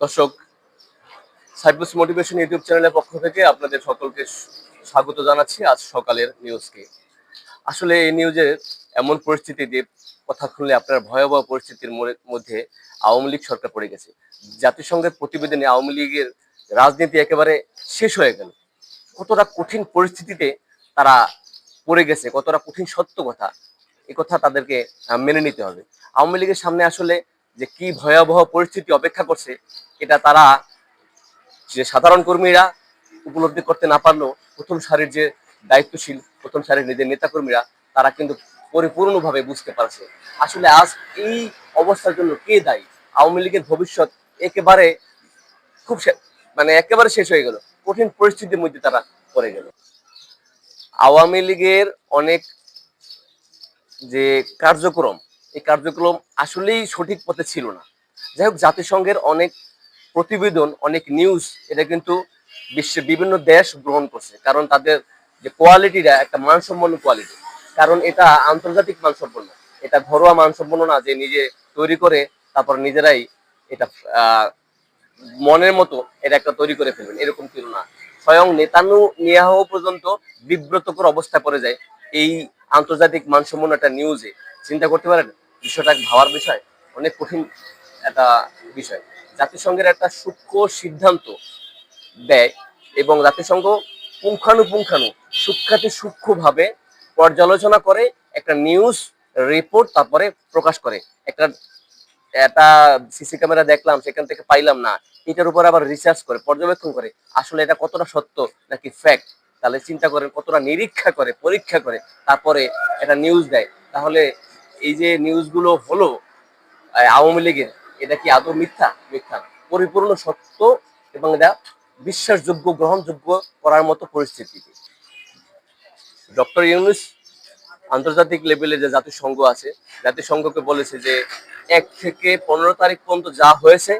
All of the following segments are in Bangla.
দর্শক, সাইপ্রাস মোটিভেশন ইউটিউব চ্যানেলের পক্ষ থেকে আপনাদের সকলকে স্বাগত জানাচ্ছি আজ সকালের নিউজকে। আসলে এই নিউজের এমন পরিস্থিতি পরিস্থিতিতে কথা শুনলে আপনার ভয়াবহ পরিস্থিতির মধ্যে আওয়ামী লীগ সরকার পড়ে গেছে। জাতিসংঘের প্রতিবেদনে আওয়ামী লীগের রাজনীতি একেবারে শেষ হয়ে গেল। কতটা কঠিন পরিস্থিতিতে তারা পড়ে গেছে, কতটা কঠিন সত্য কথা, এ কথা তাদেরকে মেনে নিতে হবে। আওয়ামী লীগের সামনে আসলে যে কি ভয়াবহ পরিস্থিতি অপেক্ষা করছে, এটা তারা যে সাধারণ কর্মীরা উপলব্ধি করতে না পারলেও প্রথম সারির যে দায়িত্বশীল, প্রথম সারির নিজের নেতাকর্মীরা, তারা কিন্তু পরিপূর্ণভাবে বুঝতে পারছে। আসলে আজ এই অবস্থার জন্য কে দায়ী? আওয়ামী লীগের ভবিষ্যৎ একেবারে খুব মানে একেবারে শেষ হয়ে গেল। কঠিন পরিস্থিতির মধ্যে তারা পড়ে গেল। আওয়ামী লীগের অনেক যে কার্যক্রম এই কার্যক্রম আসলেই সঠিক পথে ছিল না। যাই হোক, জাতিসংঘের অনেক প্রতিবেদন, অনেক নিউজ এটা কিন্তু বিশ্বের বিভিন্ন দেশ গ্রহণ করছে। কারণ তাদের যে কোয়ালিটিটা একটা মানসম্পন্ন কোয়ালিটি কারণ এটা আন্তর্জাতিক মানসম্পন্ন। এটা ঘরোয়া মানসম্পন্ন না, যে নিজে তৈরি করে তারপর নিজেরাই এটা মনের মতো এটা একটা তৈরি করে ফেলবেন। এরকম ছিল না। স্বয়ং নেতানু নিয়াহ পর্যন্ত বিব্রতকর অবস্থা পড়ে যায় এই আন্তর্জাতিক মানসম্পন্ন একটা নিউজে চিন্তা করতে পারেন? বিষয়টা ভাবার বিষয়, অনেক কঠিন একটা বিষয়। জাতিসংঘের একটা সূক্ষ্ম সিদ্ধান্ত দেয় এবং জাতিসংঘ পুঙ্খানুপুঙ্খানু সূক্ষাতি সূক্ষ্মভাবে পর্যালোচনা করে, একটা নিউজ রিপোর্ট তারপরে প্রকাশ করে। একটা একটা সিসি ক্যামেরা দেখলাম, সেখান থেকে পাইলাম না। এটার উপর আবার রিসার্চ করে, পর্যবেক্ষণ করে, আসলে এটা কতটা সত্য নাকি ফ্যাক্ট তাহলে চিন্তা করেন, কতটা নিরীক্ষা করে, পরীক্ষা করে, তারপরে একটা নিউজ দেয়। তাহলে এই যে নিউজগুলো হলো আওয়ামী লীগের, এটা কি আদৌ মিথ্যা? মিথ্যা। পরিপূর্ণ সত্য এবং এটা বিশ্বাসযোগ্য, গ্রহণযোগ্য করার মতো পরিস্থিতি। ডক্টর ইউনুস আন্তর্জাতিক লেভেলে যে জাতিসংঘ আছে, জাতিসংঘকে বলেছে যে এক থেকে পনেরো তারিখ পর্যন্ত যা হয়েছে,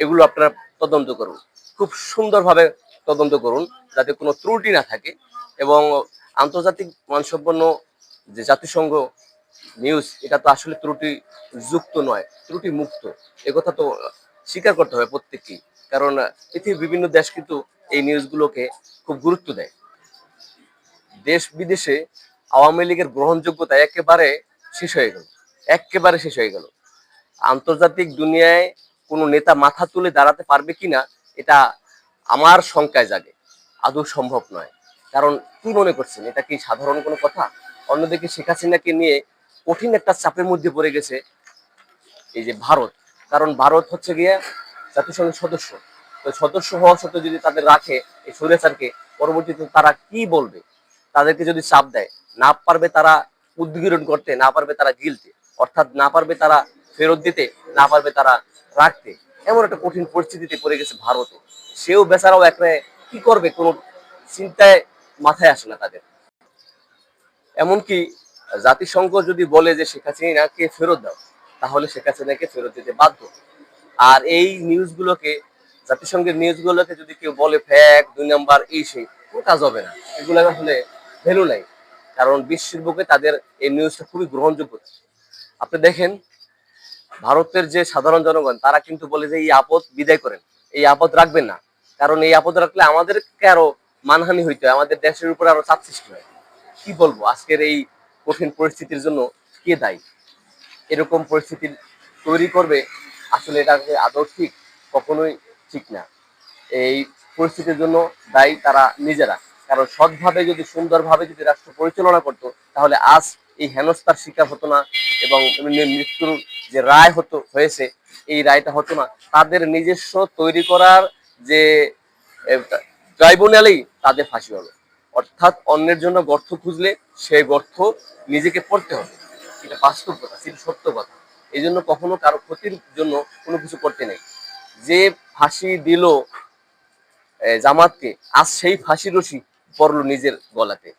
এগুলো আপনারা তদন্ত করুন। খুব সুন্দরভাবে তদন্ত করুন, যাতে কোনো ত্রুটি না থাকে এবং আন্তর্জাতিক মানসম্পন্ন যে জাতিসংঘ নিউজ এটা তো আসলে ত্রুটি যুক্ত নয়, ত্রুটি মুক্ত। কথা তো স্বীকার করতে হবে প্রত্যেককেই। কারণ পৃথিবীর বিভিন্ন দেশ কিন্তু এই নিউজগুলোকে খুব গুরুত্ব দেয়। দেশ বিদেশে আওয়ামী লীগের গ্রহণযোগ্যতা একেবারে শেষ হয়ে গেল, একেবারে শেষ হয়ে গেল। আন্তর্জাতিক দুনিয়ায় কোনো নেতা মাথা তুলে দাঁড়াতে পারবে কিনা, এটা আমার শঙ্কায় জাগে। আদৌ সম্ভব নয়। কারণ, কি মনে করছেন? এটা কি সাধারণ কোনো কথা? অন্যদিকে শেখ হাসিনাকে নিয়ে কঠিন একটা চাপের মধ্যে পড়ে গেছে এই যে ভারত। কারণ ভারত হচ্ছে গিয়ে জাতিসংঘের সদস্য। তো সদস্য হওয়া সত্ত্বেও যদি তাদের রাখে, এই স্বৈরাচারকে পরবর্তীতে তারা কি বলবে? তাদেরকে যদি চাপ দেয়, না পারবে তারা উদ্গীরণ করতে, না পারবে তারা গিলতে, অর্থাৎ না পারবে তারা ফেরত দিতে, না পারবে তারা রাখতে, এমন একটা কঠিন পরিস্থিতিতে পড়ে গেছে ভারতও সেও বেচারাও একটা কি করবে কোনো চিন্তায় মাথায় আসে না তাদের। এমনকি জাতিসংঘ যদি বলে যে শেখ হাসিনাকে ফেরত দাও, তাহলে শেখ হাসিনাকে ফেরত দিতে বাধ্য। আর এই নিউজগুলোকে, জাতিসংঘের নিউজগুলোকে যদি কেউ বলে, ফ্যাক, দুই নাম্বার, এই সেই, কোনো কাজ হবে না। এগুলো আসলে ভ্যালু নাই। কারণ বিশ্বের বুকে তাদের এই নিউজটা খুবই গ্রহণযোগ্য। আপনি দেখেন, ভারতের যে সাধারণ জনগণ, তারা কিন্তু বলে যে এই আপদ বিদায় করেন। এই আপদ রাখবেন না। কারণ এই আপদ রাখলে আমাদেরকে আরও মানহানি হইতে হয়, আমাদের দেশের উপর আরও চাপ সৃষ্টি হয়। কি বলব? আজকের এই কঠিন পরিস্থিতির জন্য কে দায়ী? এরকম পরিস্থিতি তৈরি করবে, আসলে এটা আদৌ ঠিক? কখনোই ঠিক না। এই পরিস্থিতির জন্য দায়ী তারা নিজেরা। কারণ সৎভাবে যদি, সুন্দরভাবে যদি রাষ্ট্র পরিচালনা করতো, তাহলে আজ এই হেনস্থার শিকার হতো না এবং মৃত্যুর যে রায় হতো, হয়েছে, এই রায়টা হতো না। তাদের নিজস্ব তৈরি করার যে ট্রাইব্যুনালেই তাদের ফাঁসি হলো। অর্থাৎ অন্যের জন্য গর্থ খুঁজলে সেই গর্থ নিজেকে পড়তে হবে। এটা বাস্তব কথা সেটা সত্য কথা এই জন্য কখনো কারও ক্ষতির জন্য কোনো কিছু করতে নেই। যে ফাঁসি দিল জামাতকে, আজ সেই ফাঁসি রশি পড়ল নিজের গলাতে।